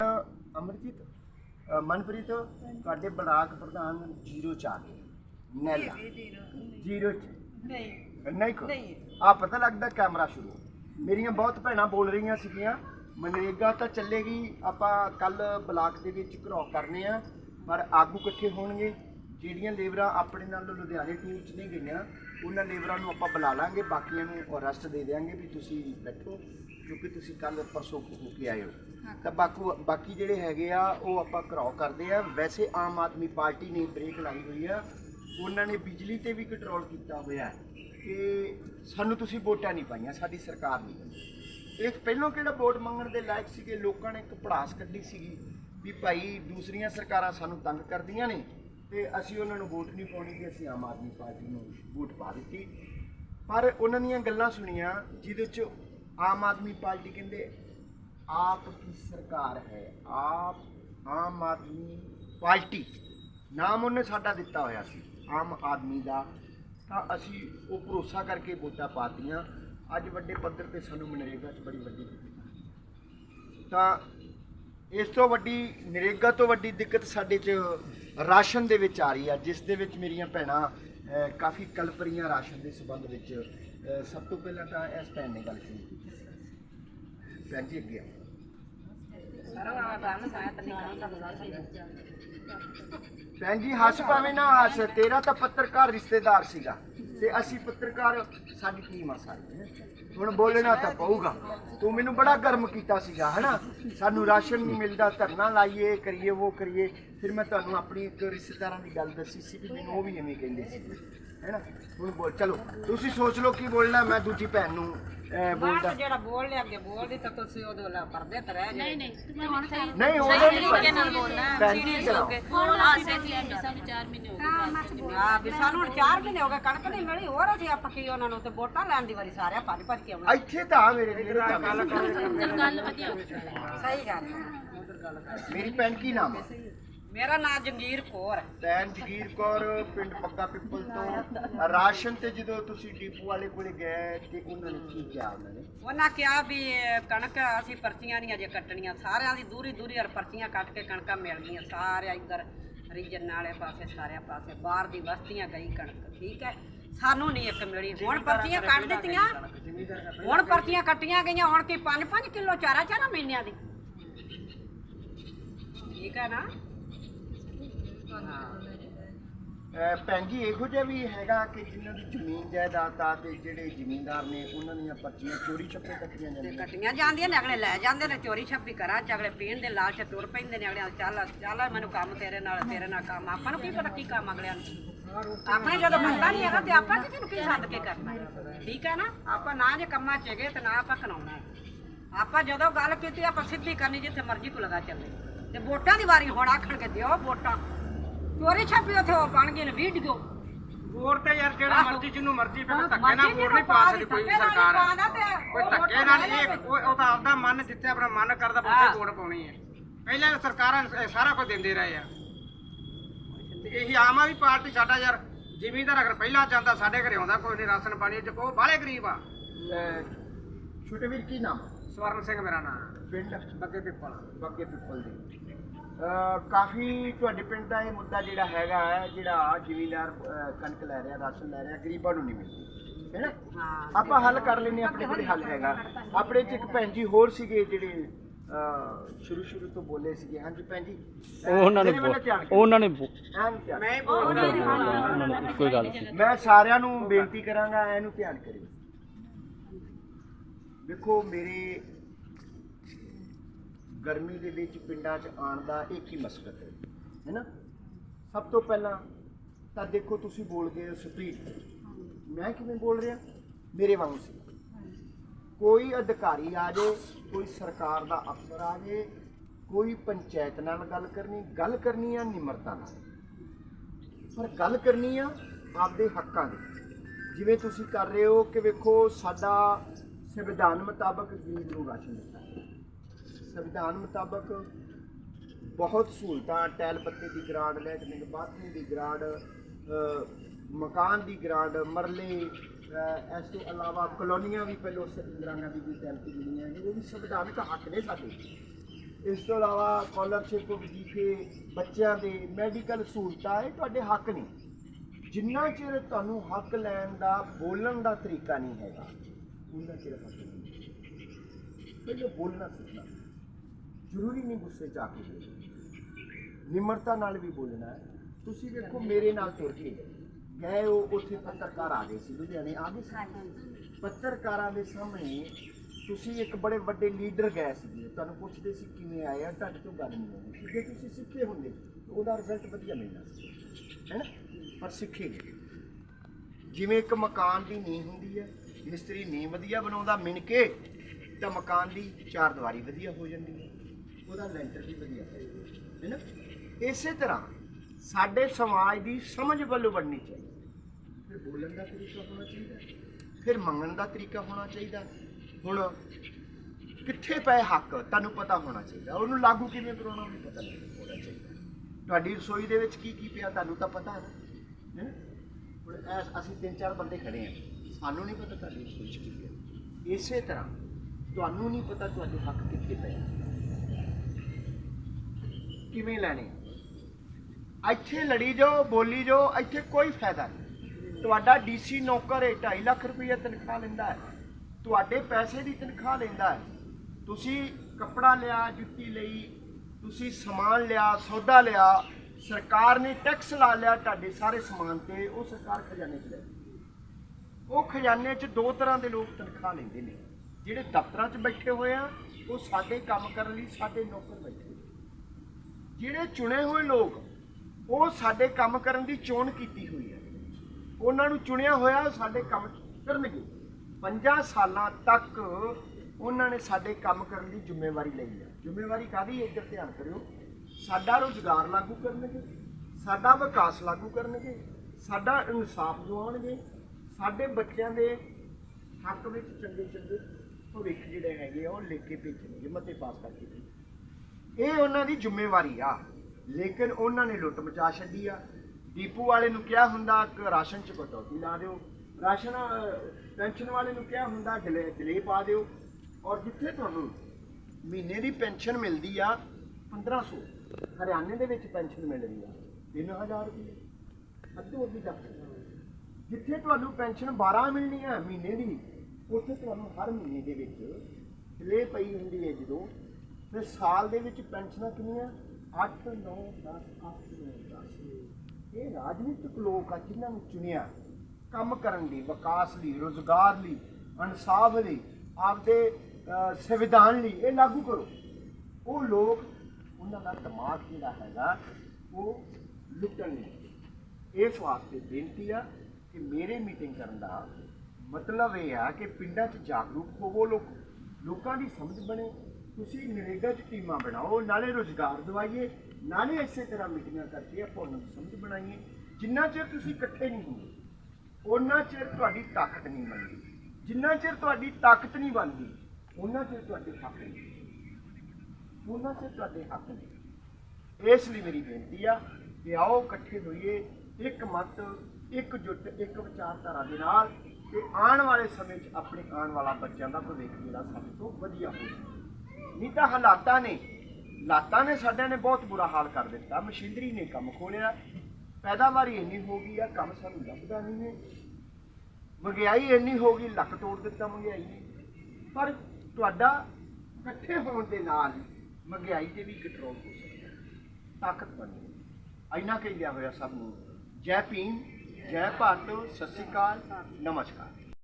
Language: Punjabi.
ਅਮਰਜੀਤ ਅ, ਮਨਪ੍ਰੀਤ ਤੁਹਾਡੇ ਬਲਾਕ ਪ੍ਰਧਾਨ 0 ਚ ਆ ਗਏ ਨੈਲ ਜ਼ੀਰੋ ਚ? ਨਹੀਂ। ਨਹੀਂ ਕੋ? ਨਹੀਂ। ਆ ਪਤਾ ਲੱਗਦਾ ਕੈਮਰਾ ਸ਼ੁਰੂ ਮੇਰੀਆਂ ਬਹੁਤ ਭੈਣਾਂ ਬੋਲ ਰਹੀਆਂ ਸੀਗੀਆਂ ਮਨਰੇਗਾ ਤਾਂ ਚੱਲੇਗੀ ਆਪਾਂ ਕੱਲ ਬਲਾਕ ਦੇ ਵਿੱਚ ਘਰੋ ਕਰਨੇ ਆ ਪਰ ਆਗੂ ਇਕੱਠੇ ਹੋਣਗੇ ਜਿਹੜੀਆਂ ਲੇਬਰਾਂ ਆਪਣੇ ਨਾਲ ਲੁਧਿਆਣੇ ਟੂਰ 'ਚ ਨਹੀਂ ਗਈਆਂ ਉਹਨਾਂ ਲੇਬਰਾਂ ਨੂੰ ਆਪਾਂ ਬੁਲਾ ਲਾਂਗੇ ਬਾਕੀਆਂ ਨੂੰ ਅਰੈਸਟ ਦੇ ਦੇਵਾਂਗੇ ਵੀ ਤੁਸੀਂ ਬੈਠੋ। ਕਿਉਂਕਿ ਤੁਸੀਂ ਕੱਲ ਪਰਸੋਂ ਹੋ ਕੇ ਆਏ ਹੋ। ਤਾਂ ਬਾਕੂ ਬਾਕੀ ਜਿਹੜੇ ਹੈਗੇ ਆ ਉਹ ਆਪਾਂ ਘਰੋ ਕਰਦੇ ਆ। ਵੈਸੇ ਆਮ ਆਦਮੀ ਪਾਰਟੀ ਨੇ ਬ੍ਰੇਕ ਲਾਈ ਹੋਈ ਆ। ਉਹਨਾਂ ਨੇ ਬਿਜਲੀ ਤੇ ਵੀ ਕੰਟਰੋਲ ਕੀਤਾ ਹੋਇਆ ਕਿ ਸਾਨੂੰ ਤੁਸੀਂ ਵੋਟਾਂ ਨਹੀਂ ਪਾਈਆਂ ਸਾਡੀ ਸਰਕਾਰ ਨਹੀਂ ਇਹ ਪਹਿਲਾਂ ਕਿਹੜਾ ਵੋਟ ਮੰਗਣ ਦੇ ਲਾਇਕ ਸੀਗੇ? ਲੋਕਾਂ ਨੇ ਇੱਕ ਪੜਾਸ ਕੱਢੀ ਸੀਗੀ ਵੀ ਭਾਈ ਦੂਸਰੀਆਂ ਸਰਕਾਰਾਂ ਸਾਨੂੰ ਤੰਗ ਕਰਦੀਆਂ ਨੇ ਤੇ ਅਸੀਂ ਉਹਨਾਂ ਨੂੰ ਵੋਟ ਨਹੀਂ ਪਾਉਣੀ ਤੇ ਅਸੀਂ ਆਮ ਆਦਮੀ ਪਾਰਟੀ ਨੂੰ ਵੋਟ ਪਾ ਦਿੱਤੀ। ਪਰ ਉਹਨਾਂ ਦੀਆਂ ਗੱਲਾਂ ਸੁਣੀਆਂ ਜਿਹਦੇ ਚ ਆਮ ਆਦਮੀ ਪਾਰਟੀ ਕਹਿੰਦੇ, ਆਪ ਦੀ ਸਰਕਾਰ ਹੈ? ਆਪ ਆਮ ਆਦਮੀ ਪਾਰਟੀ। ਨਾਮ ਉਹਨੇ ਸਾਡਾ ਦਿੱਤਾ ਹੋਇਆ ਸੀ, ਆਮ ਆਦਮੀ ਦਾ। ਤਾਂ ਅਸੀਂ ਉਹ ਭਰੋਸਾ ਕਰਕੇ ਵੋਟਾਂ ਪਾਤੀਆਂ ਅੱਜ ਵੱਡੇ ਪੱਧਰ ਤੇ ਸਾਨੂੰ ਮਨਰੇਗਾ 'ਚ ਬੜੀ ਵੱਡੀ ਦਿੱਕਤ ਆ। ਤਾਂ ਇਸ ਤੋਂ ਵੱਡੀ ਨਰੇਗਾ ਤੋਂ ਵੱਡੀ ਦਿੱਕਤ ਸਾਡੇ 'ਚ ਰਾਸ਼ਨ ਦੇ ਵਿੱਚ ਆ ਰਹੀ ਆ, ਜਿਸ ਦੇ ਵਿੱਚ ਮੇਰੀਆਂ ਭੈਣਾਂ ਕਾਫੀ ਕਲਪ ਰਹੀਆਂ ਰਾਸ਼ਨ ਦੇ ਸੰਬੰਧ ਵਿੱਚ ਸਭ ਤੋਂ ਪਹਿਲਾਂ ਤਾਂ ਇਸ ਭੈਣ ਨੇ ਗੱਲ ਸ਼ੁਰੂ ਕੀਤੀ ਸੀ। ਭੈਣ ਜੀ, ਅੱਗੇ ਆਓ। ਭੈਣ ਜੀ, ਹੱਸ ਪਾਵੇਂ ਨਾ ਹੱਸ, ਤੇਰਾ ਤਾਂ ਪੱਤਰਕਾਰ ਰਿਸ਼ਤੇਦਾਰ ਸੀਗਾ ਤੇ ਅਸੀਂ ਪੱਤਰਕਾਰ ਸਾਡੀ ਟੀਮ ਆ ਸਾਰੀ। ਹੁਣ ਬੋਲਣਾ ਤਾਂ ਪਊਗਾ। ਤੂੰ ਮੈਨੂੰ ਬੜਾ ਗਰਮ ਕੀਤਾ ਸੀਗਾ, ਹਨਾ? ਸਾਨੂੰ ਰਾਸ਼ਨ ਨਹੀਂ ਮਿਲਦਾ, ਧਰਨਾ ਲਾਈਏ, ਕਰੀਏ, ਉਹ ਕਰੀਏ। ਫਿਰ ਮੈਂ ਤੁਹਾਨੂੰ ਆਪਣੀ ਇੱਕ ਰਿਸ਼ਤੇਦਾਰਾਂ ਦੀ ਗੱਲ ਦੱਸੀ ਸੀ ਕਿ ਮੈਨੂੰ ਉਹ ਵੀ ਐਵੇਂ ਕਹਿੰਦੇ ਸੀ। ਹੈਨਾ? ਹੁਣ ਬੋਲ ਚਲੋ ਤੁਸੀਂ ਸੋਚ ਲਓ ਕੀ ਬੋਲਣਾ ਮੈਂ ਦੂਜੀ ਭੈਣ ਨੂੰ ਅਹ, ਬੋਲਦਾ। ਬਾਤ ਜਿਹੜਾ ਬੋਲ ਲਿਆ ਅੱਗੇ ਬੋਲਦੀ ਤਾਂ ਤੁਸੀਂ ਉਹਦੇ ਵੱਲ ਪਰਦੇ ਤੇ ਰਹਿ ਨਹੀਂ ਨਹੀਂ ਹੁਣ ਸਹੀ ਨਹੀਂ ਉਹ ਸਹੀ ਤਰੀਕੇ ਨਾਲ ਬੋਲਣਾ ਭੈਣ ਜੀ ਚਲੋ। ਹੁਣ ਆਸੇ ਜੀ ਸਾਨੂੰ 4 ਮਹੀਨੇ ਹੋ ਗਏ। ਹਾਂ ਵੀ ਸਾਨੂੰ ਹੁਣ 4 ਮਹੀਨੇ ਹੋ ਗਏ ਕਣਕ ਨਹੀਂ ਮਿਲੀ ਹੋਰ ਅਸੀਂ ਆਪਾਂ ਕੀ ਉਹਨਾਂ ਨੂੰ ਤੇ ਵੋਟਾਂ ਲੈਣ ਦੀ ਵਾਰੀ ਸਾਰਿਆਂ ਭੱਜ ਭੱਜ ਕੇ ਆਉਣਾ। ਇੱਥੇ ਤਾਂ ਆ ਮੇਰੇ ਵੀਰ ਚੱਲ ਚਲ ਗੱਲ ਵਧੀਆ ਹੋ ਗਈ। ਸਹੀ ਗੱਲ ਹੈ। ਮੇਰੀ ਭੈਣ ਕੀ ਨਾਮ ਹੈ ਮੇਰਾ ਨਾਮ ਜੰਗੀਰ ਕੌਰ ਹੈ। ਭੈਣ ਜਗੀਰ ਕੌਰ ਪਿੰਡ ਪੱਕਾ ਪਿੱਪਲ ਤੋਂ। ਰਾਸ਼ਨ ਤੇ ਜਦੋਂ ਤੁਸੀਂ ਡੀਪੂ ਵਾਲੇ ਕੋਲੇ ਗਏ ਤੇ ਉਹਨਾਂ ਨੇ ਕੀ ਕਿਹਾ ਉਹਨਾਂ ਨੇ? ਉਹਨਾਂ ਕਿਹਾ ਵੀ ਇਹ ਕਣਕ ਅਸੀਂ ਪਰਚੀਆਂ ਨਹੀਂ ਅਜੇ ਕੱਟਣੀਆਂ। ਸਾਰਿਆਂ ਦੀ ਦੂਰੀ ਦੂਰੀ ਔਰ ਪਰਚੀਆਂ ਕੱਟ ਕੇ ਕਣਕਾਂ ਮਿਲ ਗਈਆਂ। ਸਾਰੇ ਇੱਧਰ ਰੀਜਨ ਵਾਲੇ ਪਾਸੇ ਸਾਰਿਆਂ ਪਾਸੇ ਬਾਹਰ ਦੀ ਬਸਤੀਆਂ ਗਈ ਕਣਕ ਠੀਕ ਹੈ? ਸਾਨੂੰ ਨਹੀਂ ਇੱਕ ਮਿਲੀ। ਹੁਣ ਪਰਚੀਆਂ ਕੱਟ ਦਿੱਤੀਆਂ। ਹੁਣ ਪਰਚੀਆਂ ਕੱਟੀਆਂ ਗਈਆਂ। ਹੁਣ ਕੀ 5-5 ਕਿਲੋ ਚਾਰਾ ਚਾਰਾ ਮਹੀਨਿਆਂ ਦੀ? ਠੀਕ ਹੈ ਨਾ? ਅਹ ਭੈਣ ਜੀ ਇਹੋ ਜਿਹਾ ਵੀ ਹੈਗਾ ਕਿ ਜਿਨ੍ਹਾਂ ਦੀ ਜ਼ਮੀਨ ਜਾਇਦਾਦ ਆ ਤੇ ਜਿਹੜੇ ਜ਼ਿਮੀਂਦਾਰ ਨੇ, ਉਹਨਾਂ ਦੀਆਂ ਪਰਚੀਆਂ ਚੋਰੀ ਛੱਪੇ ਕੱਟੀਆਂ ਤੇ ਜਾਂਦੀਆਂ ਕੱਟੀਆਂ ਜਾਂਦੀਆਂ ਨੇ, ਅਗਲੇ ਲੈ ਜਾਂਦੇ ਨੇ ਚੋਰੀ ਛੱਪੀ ਕਰਾਂ ਚ, ਅਗਲੇ ਪੀਣ ਦੇ ਲਾਲਚ ਤੁਰ ਪੈਂਦੇ ਨੇ, ਅਗਲੇ ਚੱਲ ਚੱਲ ਮੈਨੂੰ ਕੰਮ ਤੇਰੇ ਨਾਲ ਤੇਰੇ ਨਾਲ ਕੰਮ ਆਪਾਂ ਨੂੰ ਕੀ ਪਤਾ ਕੀ ਕੰਮ ਅਗਲਿਆਂ ਨੂੰ। ਆਪਣੇ ਜਦੋਂ ਬੰਦਾ ਨਹੀਂ ਹੈਗਾ ਤੇ ਆਪਾਂ ਕਿਸੇ ਨੂੰ ਕੀ ਸੱਦ ਕੇ ਕਰਨਾ ਹੈ? ਠੀਕ ਹੈ ਨਾ? ਆਪਾਂ ਨਾ ਜੇ ਕੰਮਾਂ ਚ ਹੈਗੇ ਤੇ ਨਾ ਆਪਾਂ ਕਰਾਉਣਾ ਹੈ। ਆਪਾਂ ਜਦੋਂ ਗੱਲ ਕੀਤੀ, ਆਪਾਂ ਸਿੱਧੀ ਕਰਨੀ ਜਿੱਥੇ ਮਰਜ਼ੀ ਕੋ ਲਗਾ ਚੱਲੇ। ਤੇ ਵੋਟਾਂ ਦੀ ਵਾਰੀ ਹੁਣ ਆਖਣ ਕੇ ਦਿਓ ਵੋਟਾਂ। ਚੋਰੀ ਛੱਪੀ ਉੱਥੇ ਉਹ ਬਣ ਗਏ ਨੇ ਵੀਡੀਓ ਵੋਟ ਤੇ ਯਾਰ ਜਿਹੜਾ। ਮਰਜ਼ੀ ਜਿਹਨੂੰ ਮਰਜ਼ੀ ਫਿਰ ਹਾਂ, ਧੱਕੇ ਨਾਲ ਵੋਟ ਨਹੀਂ ਪਾ ਸਕਦੀ ਕੋਈ ਸਰਕਾਰ। ਕੋਈ ਧੱਕੇ ਨਾਲ ਇਹ ਉਹ ਤਾਂ ਆਪਦਾ ਮਨ ਜਿੱਥੇ ਆਪਣਾ ਮਨ ਕਰਦਾ। ਉੱਥੇ ਵੋਟ ਪਾਉਣੀ ਹੈ। ਪਹਿਲਾਂ ਸਰਕਾਰਾਂ ਸਾਰਾ ਕੁਝ ਦਿੰਦੇ ਰਹੇ ਆ। ਤੇ ਇਹੀ ਆਮ ਆਦਮੀ ਪਾਰਟੀ ਸਾਡਾ ਯਾਰ ਜ਼ਿਮੀਂਦਾਰ ਅਗਰ ਪਹਿਲਾਂ ਜਾਂਦਾ ਸਾਡੇ ਘਰੇ ਆਉਂਦਾ ਕੋਈ ਨਹੀਂ ਰਾਸ਼ਨ ਪਾਣੀ ਚ ਉਹ ਬਾਹਲੇ ਗਰੀਬ ਆ। ਛੋਟੇ ਵੀਰ ਕੀ ਨਾਮ? ਸਵਰਨ ਸਿੰਘ ਮੇਰਾ ਨਾਮ। ਪਿੰਡ? ਬੱਗੇ ਪਿੱਪਲ। ਬੱਗੇ ਪਿੱਪਲ ਦੇ। ਕਾਫੀ ਤੁਹਾਡੇ ਪਿੰਡ ਦਾ ਇਹ ਮੁੱਦਾ ਜਿਹੜਾ ਹੈਗਾ ਹੈ ਜਿਹੜਾ ਜ਼ਿਮੀਂਦਾਰ ਅਹ ਕਣਕ ਲੈ ਰਿਹਾ ਰਾਸ਼ਨ ਲੈ ਰਿਹਾ ਗਰੀਬਾਂ ਨੂੰ ਨਹੀਂ ਮਿਲਦੀ ਹੈ ਨਾ? ਹਾਂ। ਆਪਾਂ ਹੱਲ ਕਰ ਲੈਨੇ ਆਪਣੇ ਕੋਲ ਹੱਲ ਹੈਗਾ। ਆਪਣੇ ਚ ਇੱਕ ਭੈਣ ਜੀ ਹੋਰ ਸੀਗੇ ਜਿਹੜੇ ਅਹ, ਸ਼ੁਰੂ ਸ਼ੁਰੂ ਤੋਂ ਬੋਲੇ ਸੀਗੇ। ਹਾਂਜੀ ਭੈਣ ਜੀ। ਉਹਨਾਂ ਨੇ ਬੋ-। ਉਹਨਾਂ ਨੇ ਬੋ-। ਮੈਂ ਹੀ ਬੋਲ ਉਹਨਾਂ ਨੇ ਕੋਈ ਗੱਲ ਨਹੀਂ। ਮੈਂ ਸਾਰਿਆਂ ਨੂੰ ਬੇਨਤੀ ਕਰਾਂਗਾ ਇਹਨੂੰ ਧਿਆਨ ਕਰਿਓ। ਦੇਖੋ ਮੇਰੇ ਗਰਮੀ ਦੇ ਵਿੱਚ ਪਿੰਡਾਂ 'ਚ ਆਉਣ ਦਾ ਇੱਕ ਹੀ ਮਸਕਤ ਹੈ ਹੈਨਾ ਸਭ ਤੋਂ ਪਹਿਲਾਂ ਤਾਂ ਦੇਖੋ ਤੁਸੀਂ ਬੋਲ ਗਏ ਹੋ ਸਪੀਡ ਮੈਂ ਕਿਵੇਂ ਬੋਲ ਰਿਹਾ? ਮੇਰੇ ਵਾਂਗੂ ਸੀ। ਕੋਈ ਅਧਿਕਾਰੀ ਆ ਜੇ ਕੋਈ ਸਰਕਾਰ ਦਾ ਅਫਸਰ ਆ ਜੇ ਕੋਈ ਪੰਚਾਇਤ ਨਾਲ ਗੱਲ ਕਰਨੀ ਗੱਲ ਕਰਨੀ ਆ ਨਿਮਰਤਾ ਨਾਲ। ਪਰ ਗੱਲ ਕਰਨੀ ਆ ਆਪਦੇ ਹੱਕਾਂ ਦੀ। ਜਿਵੇਂ ਤੁਸੀਂ ਕਰ ਰਹੇ ਹੋ ਕਿ ਵੇਖੋ ਸਾਡਾ ਸੰਵਿਧਾਨ ਮੁਤਾਬਕ ਗਰੀਬ ਨੂੰ ਰਾਸ਼ਨ ਦਿੱਤਾ। ਸੰਵਿਧਾਨ ਮੁਤਾਬਕ ਬਹੁਤ ਸਹੂਲਤਾਂ, ਟੈਲ ਪੱਤੇ ਦੀ ਗ੍ਰਾਂਟ, ਲੈਟਰਿੰਗ ਬਾਥਰੂਮ ਦੀ ਗ੍ਰਾਂਟ ਮਕਾਨ ਦੀ ਗ੍ਰਾਂਟ, ਮਰਲੇ ਇਸ ਤੋਂ ਇਲਾਵਾ ਕਲੋਨੀਆਂ ਵੀ ਪਹਿਲੋਂ ਸ- ਇੰਦਰਾ ਗਾਂਧੀ ਦੀ ਟਾਈਮ ਤੇ ਮਿਲੀਆਂ ਨੇ ਉਹ ਵੀ ਸੰਵਿਧਾਨਕ ਹੱਕ ਨੇ ਸਾਡੇ। ਇਸ ਤੋਂ ਇਲਾਵਾ ਸਕਾਲਰਸ਼ਿਪ ਵਜ਼ੀਫੇ ਬੱਚਿਆਂ ਦੇ ਮੈਡੀਕਲ ਸਹੂਲਤਾਂ, ਇਹ ਤੁਹਾਡੇ ਹੱਕ ਨੇ। ਜਿੰਨਾ ਚਿਰ ਤੁਹਾਨੂੰ ਹੱਕ ਲੈਣ ਦਾ, ਬੋਲਣ ਦਾ ਤਰੀਕਾ ਨਹੀਂ ਹੈਗਾ, ਉਹਨਾਂ ਚਿਰ ਹੱਕ ਨਹੀਂ। ਪਹਿਲਾਂ ਬੋਲਣਾ ਸਿੱਖਣਾ। ਜ਼ਰੂਰੀ ਨਹੀਂ ਗੁੱਸੇ ਚ ਆ ਕੇ ਬੋਲਣਾ। ਨਿਮਰਤਾ ਨਾਲ ਵੀ ਬੋਲਣਾ ਹੈ। ਤੁਸੀਂ ਵੇਖੋ ਮੇਰੇ ਨਾਲ ਤੁਰ ਕੇ ਗਏ ਉਹ ਉੱਥੇ ਪੱਤਰਕਾਰ ਆ ਗਏ ਸੀ ਲੁਧਿਆਣੇ ਆ ਗਏ ਸੀ। ਪੱਤਰਕਾਰਾਂ ਦੇ ਸਾਹਮਣੇ ਤੁਸੀਂ ਇੱਕ ਬੜੇ ਵੱਡੇ ਲੀਡਰ ਗਏ ਸੀ ਤੁਹਾਨੂੰ ਪੁੱਛਦੇ ਸੀ ਕਿਵੇਂ ਆਏ ਆ? ਤੁਹਾਡੇ ਤੋਂ ਗੱਲ ਨਹੀਂ ਸੀ। ਜੇ ਤੁਸੀਂ ਸਿੱਖੇ ਹੁੰਦੇ ਉਹਦਾ ਰਿਜ਼ਲਟ ਵਧੀਆ ਮਿਲਣਾ ਸੀ ਹੈਨਾ ਪਰ ਸਿੱਖੇ ਨਹੀਂ। ਜਿਵੇਂ ਇੱਕ ਮਕਾਨ ਦੀ ਨੀਂਹ ਹੁੰਦੀ ਹੈ ਮਿਸਤਰੀ ਨੀਂਹ ਵਧੀਆ ਬਣਾਉਂਦਾ ਮਿਣ ਕੇ ਤਾਂ ਮਕਾਨ ਦੀ ਚਾਰ ਦੀਵਾਰੀ ਵਧੀਆ ਹੋ ਜਾਂਦੀ ਹੈ। ਉਹਦਾ ਲੈਂਟਰ ਵੀ ਵਧੀਆ। ਹੈ ਹੈਨਾ ਇਸੇ ਤਰ੍ਹਾਂ ਸਾਡੇ ਸਮਾਜ ਦੀ ਸਮਝ ਵੱਲੋਂ ਬਣਨੀ ਚਾਹੀਦੀ। ਫਿਰ ਬੋਲਣ ਦਾ ਤਰੀਕਾ ਹੋਣਾ ਚਾਹੀਦਾ ਫਿਰ ਮੰਗਣ ਦਾ ਤਰੀਕਾ ਹੋਣਾ ਚਾਹੀਦਾ ਹੁਣ ਕਿੱਥੇ ਪਏ ਹੱਕ ਤੁਹਾਨੂੰ ਪਤਾ ਹੋਣਾ ਚਾਹੀਦਾ। ਉਹਨੂੰ ਲਾਗੂ ਕਿਵੇਂ ਕਰਾਉਣਾ ਵੀ ਪਤਾ ਹੋਣਾ ਚਾਹੀਦਾ। ਤੁਹਾਡੀ ਰਸੋਈ ਦੇ ਵਿੱਚ ਕੀ ਕੀ ਪਿਆ ਤੁਹਾਨੂੰ ਤਾਂ ਪਤਾ ਹੈ। ਨਾ? ਹੁਣ ਅਸੀਂ ਤਿੰਨ ਚਾਰ ਬੰਦੇ ਖੜੇ ਹਾਂ। ਸਾਨੂੰ ਨਹੀਂ ਪਤਾ ਤੁਹਾਡੀ ਰਸੋਈ 'ਚ ਕੀ ਪਿਆ। ਇਸੇ ਤਰ੍ਹਾਂ ਤੁਹਾਨੂੰ ਨਹੀਂ ਪਤਾ ਤੁਹਾਡੇ ਹੱਕ ਕਿੱਥੇ ਪਏ। ਕਿਵੇਂ ਲੈਣੇ ਇੱਥੇ ਲੜੀ ਜਾਓ, ਬੋਲੀ ਜਾਓ, ਇੱਥੇ ਕੋਈ ਫਾਇਦਾ ਨਹੀਂ। ਤੁਹਾਡਾ ਡੀਸੀ ਨੌਕਰ ਹੈ 2.5 ਲੱਖ ਰੁਪਏ ਤਨਖਾਹ ਲੈਂਦਾ ਹੈ। ਤੁਹਾਡੇ ਪੈਸੇ ਦੀ ਤਨਖਾਹ ਲੈਂਦਾ ਹੈ। ਤੁਸੀਂ ਕੱਪੜਾ ਲਿਆ, ਜੁੱਤੀ ਲਈ, ਤੁਸੀਂ ਸਮਾਨ ਲਿਆ, ਸੌਦਾ ਲਿਆ, ਸਰਕਾਰ ਨੇ ਟੈਕਸ ਲਾ ਲਿਆ ਤੁਹਾਡੇ ਸਾਰੇ ਸਮਾਨ ਤੇ, ਉਹ ਸਰਕਾਰ ਖਜ਼ਾਨੇ 'ਚ ਲੈ ਉਹ ਖਜ਼ਾਨੇ 'ਚ ਦੋ ਤਰ੍ਹਾਂ ਦੇ ਲੋਕ ਤਨਖਾਹ ਲੈਂਦੇ ਨੇ। ਜਿਹੜੇ ਦਫ਼ਤਰਾਂ 'ਚ ਬੈਠੇ ਹੋਏ ਆ, ਉਹ ਸਾਡੇ ਕੰਮ ਕਰਨ ਲਈ ਸਾਡੇ ਨੌਕਰ ਬੈਠੇ ਜਿਹੜੇ ਚੁਣੇ ਹੋਏ ਲੋਕ, ਉਹ ਸਾਡੇ ਕੰਮ ਕਰਨ ਦੀ ਚੋਣ ਕੀਤੀ ਹੋਈ ਹੈ। ਉਹਨਾਂ ਨੂੰ ਚੁਣਿਆ ਹੋਇਆ ਸਾਡੇ ਕੰਮ ਕਰਨਗੇ। 50 ਸਾਲਾਂ ਤੱਕ ਉਹਨਾਂ ਨੇ ਸਾਡੇ ਕੰਮ ਕਰਨ ਦੀ ਜ਼ਿੰਮੇਵਾਰੀ ਲਈ ਹੈ। ਜ਼ਿੰਮੇਵਾਰੀ ਕਾਦੀ ਹੈ? ਇੱਧਰ ਧਿਆਨ ਕਰਿਓ। ਸਾਡਾ ਰੋਜ਼ਗਾਰ ਲਾਗੂ ਕਰਨਗੇ, ਸਾਡਾ ਵਿਕਾਸ ਲਾਗੂ ਕਰਨਗੇ, ਸਾਡਾ ਇਨਸਾਫ ਦਿਵਾਉਣਗੇ, ਸਾਡੇ ਬੱਚਿਆਂ ਦੇ ਹੱਕ ਵਿੱਚ ਚੰਗੇ ਚੰਗੇ ਭਵਿੱਖ ਜਿਹੜੇ ਹੈਗੇ ਆ, ਉਹ ਲਿਖ ਕੇ ਭੇਜਣਗੇ, ਮਤੇ ਪਾਸ ਕਰਕੇ। ਭੇਜਣਗੇ। ਇਹ ਉਹਨਾਂ ਦੀ ਜ਼ਿੰਮੇਵਾਰੀ ਆ। ਲੇਕਿਨ ਉਹਨਾਂ ਨੇ ਲੁੱਟ ਮਚਾ ਛੱਡੀ ਆ। ਡੀਪੂ ਵਾਲੇ ਨੂੰ ਕਿਹਾ ਹੁੰਦਾ ਕਿ ਰਾਸ਼ਨ ਚ ਕਟੌਤੀ ਲਾ ਦਿਓ। ਰਾਸ਼ਨ ਪੈਨਸ਼ਨ ਵਾਲੇ ਨੂੰ ਕਿਹਾ ਹੁੰਦਾ ਡਿਲੇ ਡਿਲੇ ਪਾ ਦਿਓ। ਔਰ ਜਿੱਥੇ ਤੁਹਾਨੂੰ ਮਹੀਨੇ ਦੀ ਪੈਨਸ਼ਨ ਮਿਲਦੀ ਆ 1500 ਹਰਿਆਣੇ ਦੇ ਵਿੱਚ ਪੈਨਸ਼ਨ ਮਿਲ ਰਹੀ ਆ। 3000 ਰੁਪਏ। ਅੱਧੋ ਅੱਧੀ ਤੱਕ ਜਿੱਥੇ ਤੁਹਾਨੂੰ ਪੈਨਸ਼ਨ 12 ਮਿਲਣੀ ਹੈ ਮਹੀਨੇ ਦੀ, ਉੱਥੇ ਤੁਹਾਨੂੰ ਹਰ ਮਹੀਨੇ ਦੇ ਵਿੱਚ ਡਿਲੇ ਪਈ ਹੁੰਦੀ ਹੈ ਜਦੋਂ ਫਿਰ ਸਾਲ ਦੇ ਵਿੱਚ ਪੈਨਸ਼ਨਾਂ ਕਿੰਨੀਆਂ? 8 9 10 8 9 10 ਇਹ ਰਾਜਨੀਤਿਕ ਲੋਕ ਆ ਜਿਨ੍ਹਾਂ ਨੂੰ ਚੁਣਿਆ ਕੰਮ ਕਰਨ ਲਈ, ਵਿਕਾਸ ਲਈ, ਰੋਜ਼ਗਾਰ ਲਈ, ਇਨਸਾਫ ਲਈ, ਆਪਦੇ ਸੰਵਿਧਾਨ ਲਈ ਇਹ ਲਾਗੂ ਕਰੋ। ਉਹ ਲੋਕ, ਉਹਨਾਂ ਦਾ ਦਿਮਾਗ ਜਿਹੜਾ ਹੈਗਾ, ਉਹ ਲੁੱਟਣ ਲਈ ਇਸ ਵਾਸਤੇ ਬੇਨਤੀ ਆ ਕਿ ਮੇਰੇ ਮੀਟਿੰਗ ਕਰਨ ਦਾ ਮਤਲਬ ਇਹ ਆ ਕਿ ਪਿੰਡਾਂ 'ਚ ਜਾਗਰੂਕ ਹੋਵੋ ਲੋਕ। ਲੋਕਾਂ ਦੀ ਸਮਝ ਬਣੇ ਤੁਸੀਂ ਨਰੇਗਾ 'ਚ ਟੀਮਾਂ ਬਣਾਓ, ਨਾਲੇ ਰੋਜ਼ਗਾਰ ਦਿਵਾਈਏ, ਨਾਲੇ ਇਸੇ ਤਰ੍ਹਾਂ ਮੀਟਿੰਗਾਂ ਕਰਕੇ ਆਪਾਂ ਉਹਨਾਂ ਦੀ ਸਮਝ ਬਣਾਈਏ। ਜਿੰਨਾ ਚਿਰ ਤੁਸੀਂ ਇਕੱਠੇ ਨਹੀਂ ਹੁੰਦੇ, ਉਹਨਾਂ ਚਿਰ ਤੁਹਾਡੀ ਤਾਕਤ ਨਹੀਂ ਬਣਦੀ। ਜਿੰਨਾ ਚਿਰ ਤੁਹਾਡੀ ਤਾਕਤ ਨਹੀਂ ਬਣਦੀ, ਉਹਨਾਂ ਚਿਰ ਤੁਹਾਡੇ ਹੱਕ ਨਹੀਂ ਉਹਨਾਂ ਚਿਰ ਤੁਹਾਡੇ ਹੱਕ ਨਹੀਂ ਇਸ ਲਈ ਮੇਰੀ ਬੇਨਤੀ ਆ ਕਿ ਆਓ ਇਕੱਠੇ ਹੋਈਏ, ਇੱਕ ਮਤ, ਇੱਕ ਜੁੱਟ, ਇੱਕ ਵਿਚਾਰਧਾਰਾ ਦੇ ਨਾਲ ਤੇ ਆਉਣ ਵਾਲੇ ਸਮੇਂ 'ਚ ਆਪਣੇ ਆਉਣ ਵਾਲਾ ਬੱਚਿਆਂ ਦਾ ਭਵਿੱਖ ਜਿਹੜਾ ਸਭ ਤੋਂ ਵਧੀਆ ਹੋਵੇ। ਨਹੀਂ ਤਾਂ ਹਾਲਾਤਾਂ ਨੇ। ਹਾਲਾਤਾਂ ਨੇ ਸਾਡਿਆਂ ਨੇ ਬਹੁਤ ਬੁਰਾ ਹਾਲ ਕਰ ਦਿੱਤਾ। ਮਸ਼ੀਨਰੀ ਨੇ ਕੰਮ ਖੋਲਿਆ ਪੈਦਾਵਾਰੀ ਇੰਨੀ ਹੋ ਗਈ ਆ, ਕੰਮ ਸਾਨੂੰ ਲੱਭਦਾ ਨਹੀਂ ਹੈ। ਮਹਿੰਗਾਈ ਇੰਨੀ ਹੋ ਗਈ, ਲੱਕ ਤੋੜ ਦਿੱਤਾ ਮਹਿੰਗਾਈ ਨੇ। ਪਰ ਤੁਹਾਡਾ ਇਕੱਠੇ ਹੋਣ ਦੇ ਨਾਲ ਮਹਿੰਗਾਈ ਤੇ ਵੀ ਕੰਟਰੋਲ ਹੋ ਸਕਦਾ ਹੈ। ਤਾਕਤ ਬਣੀ ਇੰਨਾ ਕਹਿੰਦਿਆ ਹੋਇਆ ਸਭ ਨੂੰ। ਜੈ ਭੀਮ, ਜੈ ਭਾਰਤ, ਸਤਿ ਸ਼੍ਰੀ ਅਕਾਲ, ਨਮਸਕਾਰ।